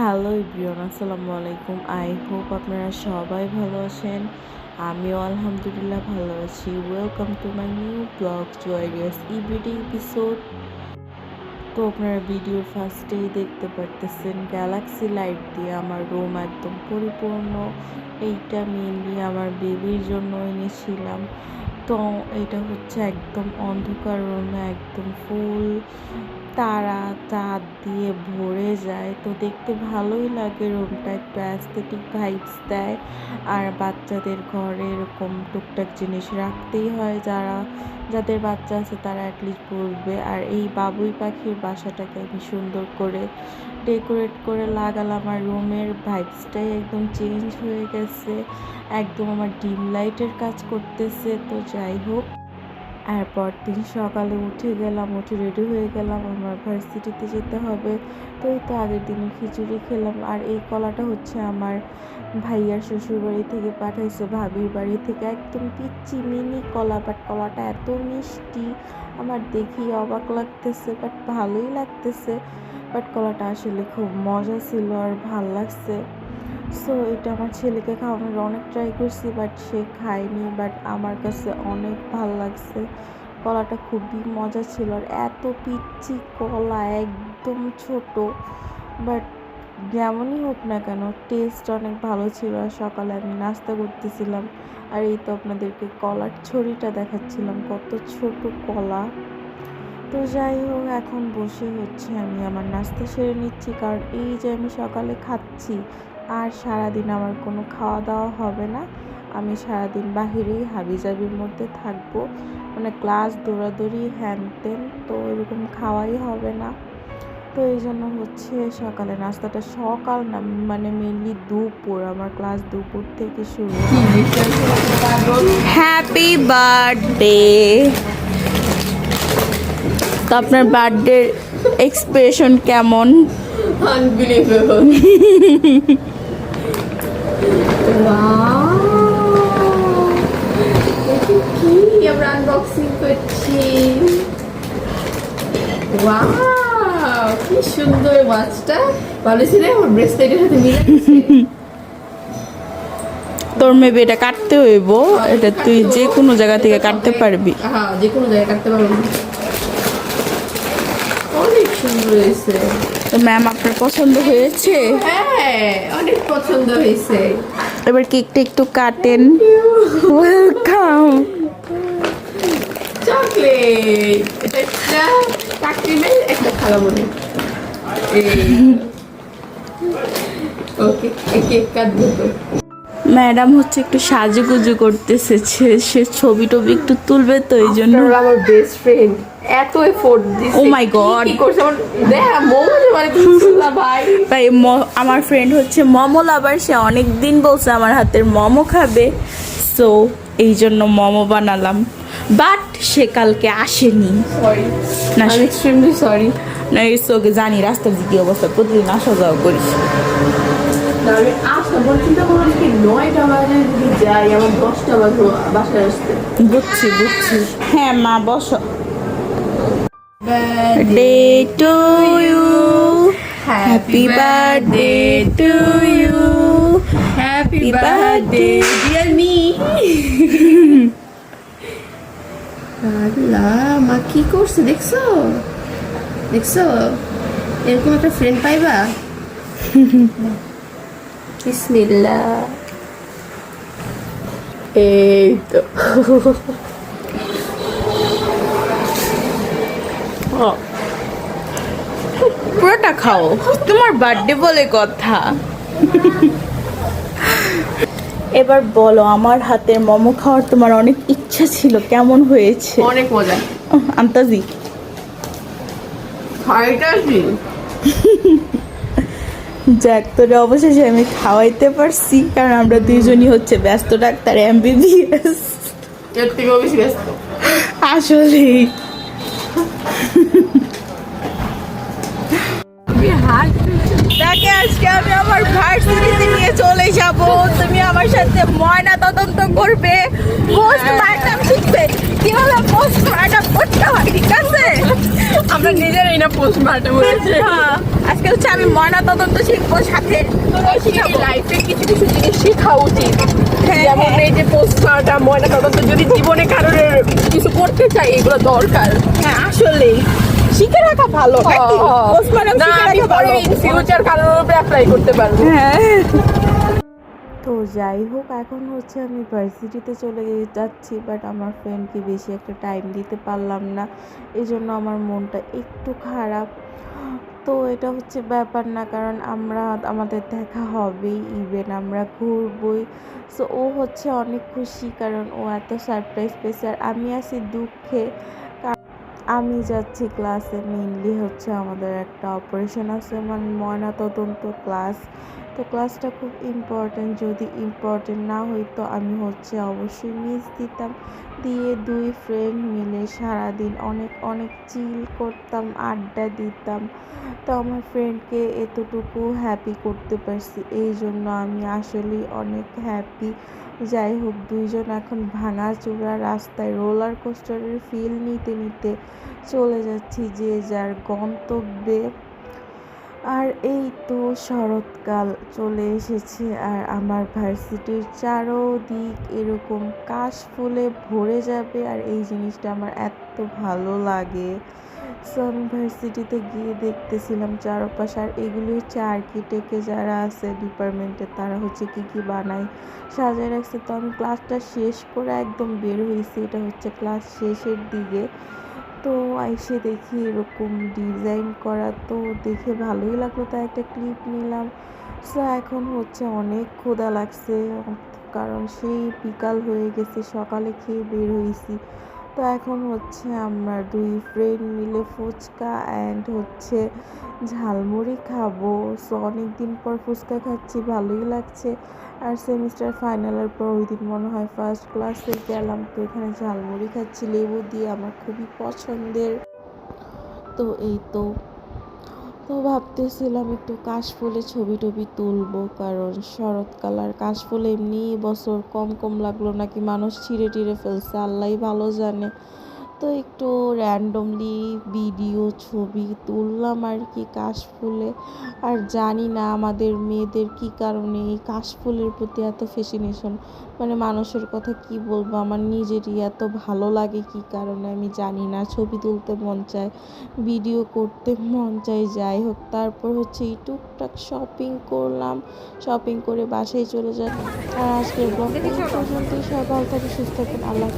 Hello ইব্রিয়ন আসসালামু আলাইকুম। I hope আপনারা সবাই ভালো আছেন। আমিও আলহামদুলিল্লাহ ভালো আছি। Welcome to my new blog জয়েরিয়াস ইভিডি এপিসোড তো আপনারা ভিডিও ফার্স্টেই দেখতে পারতেছেন গ্যালাক্সি লাইট দিয়ে আমার রুম একদম পরিপূর্ণ। এইটা মেনলি আমার বেবির জন্য এনেছিলাম তো এটা হচ্ছে একদম অন্ধকার রুমে একদম ফুল তারা চাঁদ দিয়ে ভরে যায়। তো দেখতে ভালোই লাগে রুমটা একটু অ্যাস্থেটিক ভাইবস দেয়। আর বাচ্চাদের ঘরে এরকম টুকটাক জিনিস রাখতেই হয় যারা, যাদের বাচ্চা আছে তারা অ্যাটলিস্ট বলবে। আর এই বাবুই পাখির বাসাটাকে আমি সুন্দর করে ডেকোরেট করে লাগালাম। আর রুমের ভাইবসটাই একদম চেঞ্জ হয়ে গেছে। একদম আমার ডিম লাইটের কাজ করতেছে। তো যাই হোক। আর দিন সকালে উঠে গেলাম, উঠে রেডি হয়ে গেলাম, আমার ভার্সিটিতে যেতে হবে। তো এই তো আগের দিনে খিচুড়ি খেলাম। আর এই কলাটা হচ্ছে আমার ভাইয়ার শ্বশুর বাড়ি থেকে পাঠাইছে, ভাবির বাড়ি থেকে। একদম পিচ্ছি মিনি কলা বাট কলাটা এত মিষ্টি। আমার দেখি অবাক লাগতেছে বাট ভালোই লাগতেছে। বাট কলাটা আসলে খুব মজা ছিল আর ভালো লাগছে। সো এটা আমার ছেলেকে খাওয়ানোর অনেক ট্রাই করছি বাট সে খায়নি বাট আমার কাছে অনেক ভালো লাগছে। কলাটা খুবই মজা ছিল, আর এত পিচ্ছি কলা, একদম ছোট। বাট যেমনই হোক না কেন টেস্ট অনেক ভালো ছিল, আর সকালে আমি নাস্তা করতেছিলাম। আর এই তো আপনাদেরকে কলার ছড়িটা দেখাচ্ছিলাম, কত ছোট কলা। তো যাই হোক, এখন বসে হচ্ছে আমি আমার নাস্তা সেরে নিচ্ছি, কারণ এই যে আমি সকালে খাচ্ছি আর সারাদিন আমার কোনো খাওয়া দাওয়া হবে না। আমি সারাদিন বাহিরেই হাবিজাবির মধ্যে থাকব। মানে ক্লাস দৌড়াদৌড়ি হ্যান ত্যান তো এরকম খাওয়াই হবে না। তো এই জন্য হচ্ছে সকালে নাস্তাটা সকাল না মানে মেনলি দুপুর। আমার ক্লাস দুপুর থেকে শুরু হ্যাপি বার্থডে তো আপনার বার্থডে এক্সপ্রেশন কেমন? Unbelievable. কি আমরা আনবক্সিং করছি। কি সুন্দর ওয়াচটা ভালো ছিল আমার ব্রেসলেটের সাথে মিলে তোর মেবি এটা কাটতে হইব এটা তুই যে কোনো জায়গা থেকে কাটতে পারবি। হ্যাঁ যে কোনো জায়গায় কাটতে পারব। অনেক সুন্দর হয়েছে তো ম্যাম আপনার পছন্দ হয়েছে? হ্যাঁ অনেক পছন্দ হয়েছে। এবার কেকটা একটু কাটেন। Welcome chocolate! এটা একটা খালা ওকে কেক কাটবো তো। ম্যাডাম হচ্ছে একটু সাজুগুজু করতেছে সে সে ছবি টবি একটু তুলবে তো এই জন্য। আমার বেস্ট ফ্রেন্ড এত এফোর্ট দিছে। My God. কি আমার মোমো মানে ভাই। তাই আমার ফ্রেন্ড হচ্ছে মোমো লাভার সে অনেক দিন বলছে আমার হাতের মোমো খাবে। সো এই জন্য মোমো বানালাম। বাট সে কালকে আসেনি। সরি না সরি না ইটস ওকে জানি রাস্তার দিকে অবস্থা প্রতিদিন আসা যাওয়া করিস। আমি আসতে চিন্তা করলাম কি নয়টা বাজে যদি যাই আমার দশটা বাজে বাসায় আসতে? বুঝছি বুঝছি। হ্যাঁ মা বসো। Day to you happy birthday to you happy birthday, birthday dear me আল্লাহ মা কি করছে দেখছ? দেখছ? এরকম একটা ফ্রেন্ড পাইবা? বিসমিল্লাহ এই তো পুরোটা খাও তোমার বার্থডে বলে কথা। এবার বলো আমার হাতের মোমো খাওয়ার তোমার অনেক ইচ্ছা ছিল কেমন হয়েছে? অনেক মজা। আন্তাজি। খাইটাছি যাক তোরে অবশেষে আমি খাওয়াইতে পারছি কারণ আমরা দুইজনই হচ্ছে ব্যস্ত ডাক্তার এমবিবিএস। এর থেকেও বেশি ব্যস্ত। আসলে তাকে আজকে আমি আমার ভার্সিটিতে নিয়ে চলে যাব। তুমি আমার সাথে ময়না তদন্ত করবে। পোস্টমার্টম শিখবে। কীভাবে করতে হয় ঠিক না পোস্টমার্টম হয়েছে। আজকে হচ্ছে আমি ময়না তদন্ত শিখব। সাথে লাইফে কিছু কিছু জিনিস শেখা উচিত। হ্যাঁ, যেমন এই যে পোস্টমার্টম ময়না তদন্ত যদি জীবনে কারোর কিছু করতে চাই এগুলো দরকার। হ্যাঁ আসলে শিখে রাখা ভালো। না শিখে রাখা ভালো। ইন ফিউচার কারোর উপরে অ্যাপ্লাই করতে পারব। হ্যাঁ। তো যাই হোক, এখন হচ্ছে আমি ভার্সিটিতে চলে যাচ্ছি বাট আমার ফ্রেন্ডকে বেশি একটা টাইম দিতে পারলাম না। এই জন্য আমার মনটা একটু খারাপ। তো এটা হচ্ছে ব্যাপার না, কারণ আমরা, আমাদের দেখা হবেই ইভেন আমরা ঘুরবই। সো ও হচ্ছে অনেক খুশি, কারণ ও এত সারপ্রাইজ পেয়েছে। আর আমি আছি দুঃখে। আমি যাচ্ছি ক্লাসে মেইনলি হচ্ছে আমাদের একটা অপারেশন আছে মানে ময়নাতদন্ত ক্লাস তো ক্লাসটা খুব ইম্পর্টেন্ট যদি ইম্পর্টেন্ট না হইতো আমি হচ্ছে অবশ্যই মিস দিতাম। দিয়ে দুই ফ্রেন্ড মিলে সারাদিন অনেক অনেক চিল করতাম, আড্ডা দিতাম। তো আমার ফ্রেন্ডকে এতটুকু হ্যাপি করতে পারছি এই জন্য আমি আসলেই অনেক হ্যাপি যাই হোক দুইজন এখন ভাঙা চূড়া রাস্তায় রোলার কোস্টারের ফিল নিতে নিতে চলে যাচ্ছি যে যার গন্তব্যে আর এই তো শরৎকাল চলে এসেছে আর আমার ভার্সিটির চারোদিক এরকম কাশ ফুলে ভরে যাবে আর এই জিনিসটা আমার এত ভালো লাগে। সো আমি ভার্সিটিতে গিয়ে দেখতেছিলাম চারপাশ আর এগুলি হচ্ছে আর্কিটেক্টে যারা আছে ডিপার্টমেন্টে তারা হচ্ছে কি কি বানায়, সাজায় রাখছে। তো আমি ক্লাসটা শেষ করে একদম বের হয়েছি। এটা হচ্ছে ক্লাস শেষের দিকে। তো আইসে দেখি এরকম ডিজাইন করা তো দেখে ভালোই লাগল, তাই একটা ক্লিপ নিলাম। সো এখন হচ্ছে অনেক ক্ষুধা লাগছে, কারণ সেই বিকাল হয়ে গেছে, সকালে খেয়ে বের হয়েছি। তো এখন হচ্ছে আমরা দুই ফ্রেন্ড মিলে ফুচকা অ্যান্ড হচ্ছে ঝালমুড়ি খাব। সো অনেক দিন পর ফুচকা খাচ্ছি, ভালোই লাগছে। আর সেমিস্টার ফাইনালের পর ওই দিন মনে হয় ফার্স্ট ক্লাসে গেলাম, তো এখানে ঝালমুড়ি খাচ্ছি, লেবু দিয়ে, আমার খুবই পছন্দের। তো এই তো তো ভাবতেছিলাম একটু কাশফুলে ছবি টবি তুলবো, কারণ শরৎকাল আর কাশফুল এমনি বছর কম কম লাগল, নাকি মানুষ ছিঁড়ে টিড়ে ফেলছে আল্লাহ ভালো জানে। তো একটু র্যান্ডমলি ভিডিও ছবি তুললাম আর কি কাশফুলে। আর জানি না আমাদের মেয়েদের কি কারণে এই কাশফুলের প্রতি এত ফেসিনেশন মানে মানুষের কথা কি বলব, আমার নিজেরই এত ভালো লাগে কি কারণে আমি জানি না। ছবি তুলতে মন চায় ভিডিও করতে মন চায়, যাই হোক। তারপর হচ্ছে এই টুকটাক শপিং করলাম। শপিং করে বাসায় চলে যাই। আর আজকের ব্লগ পর্যন্তই। সবাই থাকে সুস্থ থাকেন আল্লাহ।